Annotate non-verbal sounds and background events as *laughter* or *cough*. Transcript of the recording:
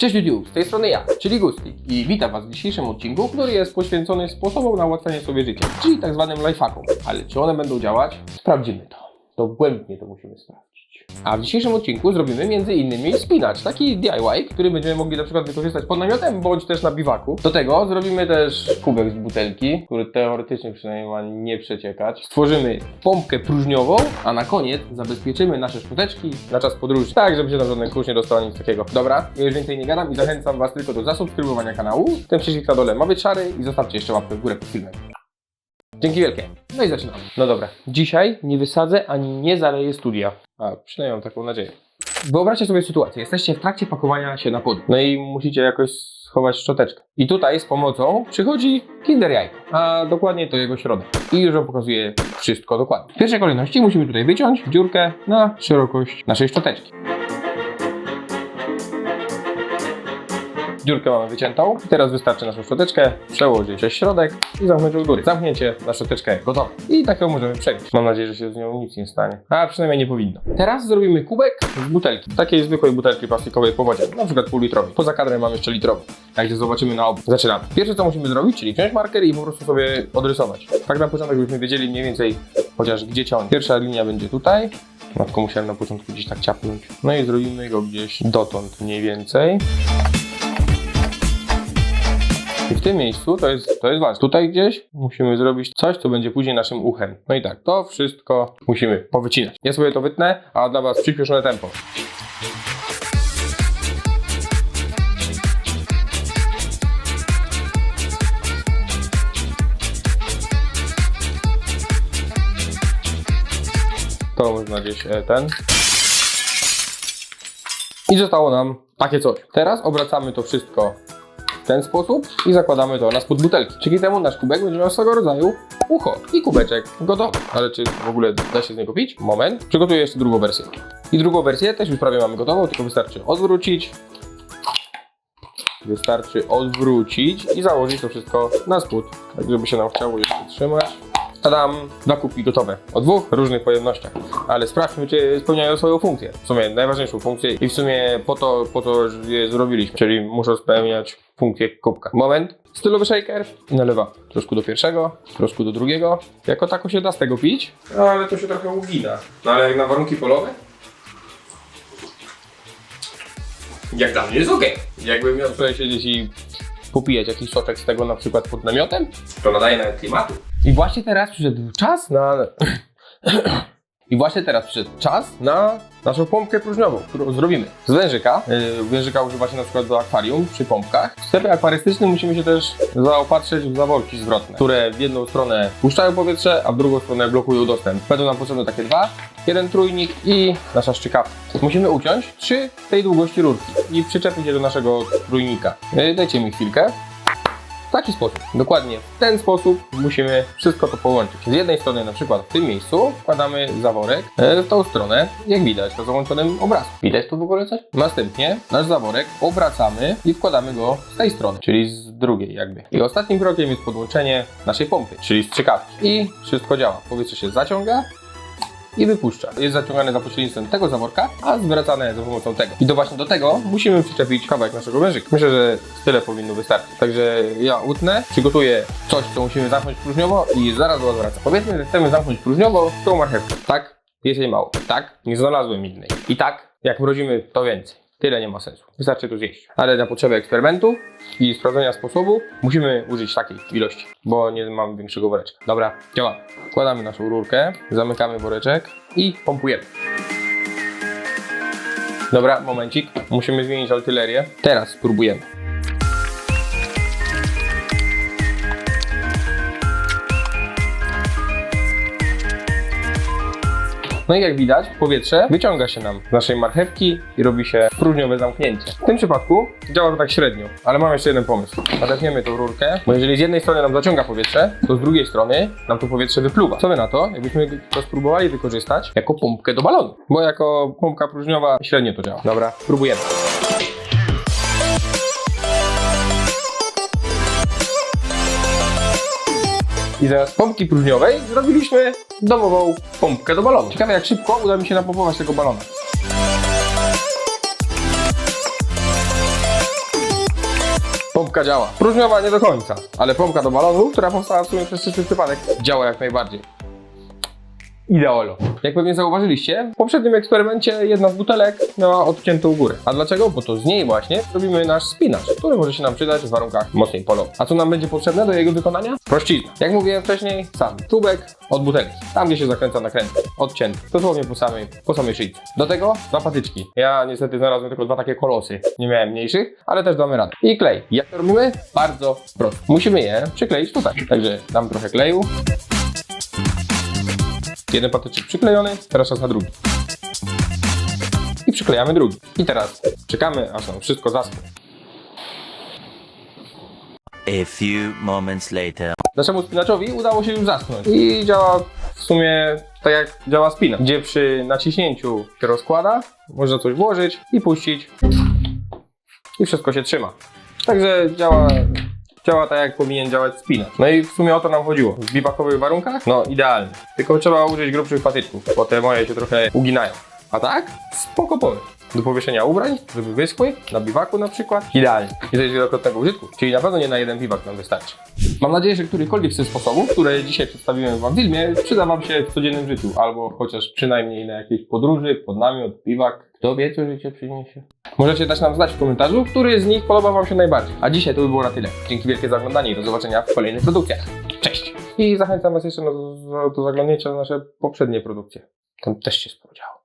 Cześć YouTube, z tej strony ja, czyli Gusti i witam Was w dzisiejszym odcinku, który jest poświęcony sposobom na ułatwianie sobie życia, czyli tak zwanym lifehackom. Ale czy one będą działać? Sprawdzimy to. Dogłębnie to musimy sprawdzić. A w dzisiejszym odcinku zrobimy innymi spinacz, taki DIY, który będziemy mogli na przykład wykorzystać pod namiotem, bądź też na biwaku. Do tego zrobimy też kubek z butelki, który teoretycznie przynajmniej ma nie przeciekać. Stworzymy pompkę próżniową, a na koniec zabezpieczymy nasze szczoteczki na czas podróży, tak żeby się tam żaden kurz nie dostał nic takiego. Dobra, ja już więcej nie gadam i zachęcam Was tylko do zasubskrybowania kanału. Ten przycisk na dole ma być szary i zostawcie jeszcze łapkę w górę pod filmem. Dzięki wielkie. No i zaczynamy. No dobra. Dzisiaj nie wysadzę ani nie zaleję studia. A przynajmniej mam taką nadzieję. Wyobraźcie sobie sytuację. Jesteście w trakcie pakowania się na podróż. No i musicie jakoś schować szczoteczkę. I tutaj z pomocą przychodzi Kinder Jajko, a dokładnie to jego środek. I już wam pokazuje wszystko dokładnie. W pierwszej kolejności musimy tutaj wyciąć dziurkę na szerokość naszej szczoteczki. Dziurkę mamy wyciętą. Teraz wystarczy naszą szczoteczkę przełożyć przez środek i zamknąć od góry. Zamknięcie na szczoteczkę gotowe. I tak ją możemy przenieść. Mam nadzieję, że się z nią nic nie stanie. A przynajmniej nie powinno. Teraz zrobimy kubek z butelki. Takiej zwykłej butelki plastikowej po wodzie. Na przykład półlitrowej. Poza kadrem mam jeszcze litrowy. Także zobaczymy na obu. Zaczynamy. Pierwsze co musimy zrobić, czyli wziąć marker i po prostu sobie odrysować. Tak na początek, byśmy wiedzieli mniej więcej chociaż gdzie ciąć. Pierwsza linia będzie tutaj. Matko musiałem na początku gdzieś tak ciapnąć. No i zrobimy go gdzieś dotąd mniej więcej. I w tym miejscu to jest, to jest ważne. Tutaj gdzieś musimy zrobić coś, co będzie później naszym uchem. No i tak, to wszystko musimy powycinać. Ja sobie to wytnę, a dla Was przyspieszone tempo. To można gdzieś e, ten. I zostało nam takie coś. Teraz obracamy to wszystko ten sposób i zakładamy to na spód butelki. Dzięki temu nasz kubek będzie miał swego rodzaju ucho i kubeczek gotowy. Ale czy w ogóle da się z niego pić? Moment. Przygotuję jeszcze drugą wersję. I drugą wersję też już prawie mamy gotową, tylko wystarczy odwrócić. Wystarczy odwrócić i założyć to wszystko na spód, tak żeby się nam chciało jeszcze trzymać. Tadam! Dwa kubki gotowe o dwóch różnych pojemnościach. Ale sprawdźmy, czy spełniają swoją funkcję. W sumie najważniejszą funkcję i w sumie po to, po to je zrobiliśmy. Czyli muszą spełniać funkcję kubka. Moment. Stylowy shaker. Nalewa troszkę do pierwszego, troszkę do drugiego. Jako tako się da z tego pić. No, ale to się trochę ugina. No ale jak na warunki polowe? Jak dla mnie jest okej. Jakbym miał sobie siedzieć i popijać jakiś soczek z tego na przykład pod namiotem, to nadaje nawet klimatu. I właśnie teraz przyszedł czas na... *clears throat* I właśnie teraz przyszedł czas na naszą pompkę próżniową, którą zrobimy z wężyka. Yy, wężyka używa się na przykład do akwarium przy pompkach. W sklepie akwarystycznym musimy się też zaopatrzyć w zaworki zwrotne, które w jedną stronę puszczają powietrze, a w drugą stronę blokują dostęp. Będą nam potrzebne takie dwa, jeden trójnik i nasza szczykawka. Musimy uciąć trzy tej długości rurki i przyczepić je do naszego trójnika. Yy, dajcie mi chwilkę. W taki sposób, dokładnie w ten sposób musimy wszystko to połączyć. Z jednej strony na przykład w tym miejscu wkładamy zaworek, e, w tą stronę, jak widać na załączonym obrazku. Widać tu w ogóle coś? Następnie nasz zaworek obracamy i wkładamy go z tej strony, czyli z drugiej jakby. I ostatnim krokiem jest podłączenie naszej pompy, czyli strzykawki. I wszystko działa. Powietrze się zaciąga, i wypuszcza. Jest zaciągane za pośrednictwem tego zaworka, a zwracane za pomocą tego. I to właśnie do tego musimy przyczepić kawałek naszego wężyka. Myślę, że tyle powinno wystarczyć. Także ja utnę, przygotuję coś, co musimy zamknąć próżniowo i zaraz go odwracam. Powiedzmy, że chcemy zamknąć próżniowo tą marchewkę. Tak, jest jej mało. Tak, nie znalazłem innej. I tak, jak mrozimy, to więcej. Tyle nie ma sensu. Wystarczy to zjeść. Ale na potrzeby eksperymentu i sprawdzenia sposobu musimy użyć takiej ilości, bo nie mamy większego woreczka. Dobra, działamy. Wkładamy naszą rurkę, zamykamy woreczek i pompujemy. Dobra, momencik. Musimy zmienić altylerię. Teraz spróbujemy. No i jak widać, powietrze wyciąga się nam z naszej marchewki i robi się próżniowe zamknięcie. W tym przypadku działa to tak średnio, ale mam jeszcze jeden pomysł. Nadepniemy tą rurkę, bo jeżeli z jednej strony nam zaciąga powietrze, to z drugiej strony nam to powietrze wypluwa. Co wy na to, jakbyśmy to spróbowali wykorzystać jako pompkę do balonu? Bo jako pompka próżniowa średnio to działa. Dobra, spróbujemy. I zamiast pompki próżniowej zrobiliśmy domową pompkę do balonu. Ciekawe jak szybko uda mi się napompować tego balona. Pompka działa. Próżniowa nie do końca, ale pompka do balonu, która powstała w sumie przez czysty przypadek, działa jak najbardziej. Ideolo. Jak pewnie zauważyliście, w poprzednim eksperymencie jedna z butelek miała odciętą górę. A dlaczego? Bo to z niej właśnie robimy nasz spinacz, który może się nam przydać w warunkach mocniej polowych. A co nam będzie potrzebne do jego wykonania? Prościzna. Jak mówiłem wcześniej, sam czubek od butelki. Tam, gdzie się zakręca nakrętek. Odcięty. Dosłownie po samej, po samej szyjce. Do tego dwa patyczki. Ja niestety znalazłem tylko dwa takie kolosy. Nie miałem mniejszych, ale też damy radę. I klej. Jak to robimy? Bardzo prosto. Musimy je przykleić tutaj. Także dam trochę kleju. Jeden patyczek przyklejony, teraz czas na drugi. I przyklejamy drugi. I teraz czekamy, aż nam wszystko zaschnie. A few moments later. Naszemu spinaczowi udało się już zaschnąć. I działa w sumie tak jak działa spina, gdzie przy naciśnięciu się rozkłada, można coś włożyć i puścić i wszystko się trzyma. Także działa, działa tak jak powinien działać spinacz. No i w sumie o to nam chodziło. W biwakowych warunkach? No idealnie. Tylko trzeba użyć grubszych patyczków, bo te moje się trochę uginają. A tak? Spoko pomysł. Do powieszenia ubrań, żeby wyschły, na biwaku na przykład. Idealnie. I to jest wielokrotnego użytku, czyli na pewno nie na jeden biwak nam wystarczy. Mam nadzieję, że którykolwiek z tych sposobów, które dzisiaj przedstawiłem Wam w filmie, przyda Wam się w codziennym życiu, albo chociaż przynajmniej na jakiejś podróży, pod namiot, biwak. Kto wie, co życie przyniesie. Możecie dać nam znać w komentarzu, który z nich podoba Wam się najbardziej. A dzisiaj to by było na tyle. Dzięki wielkie za oglądanie i do zobaczenia w kolejnych produkcjach. Cześć! I zachęcam Was jeszcze do, do, zaglądnięcia w nasze poprzednie produkcje. Tam też się spodziało.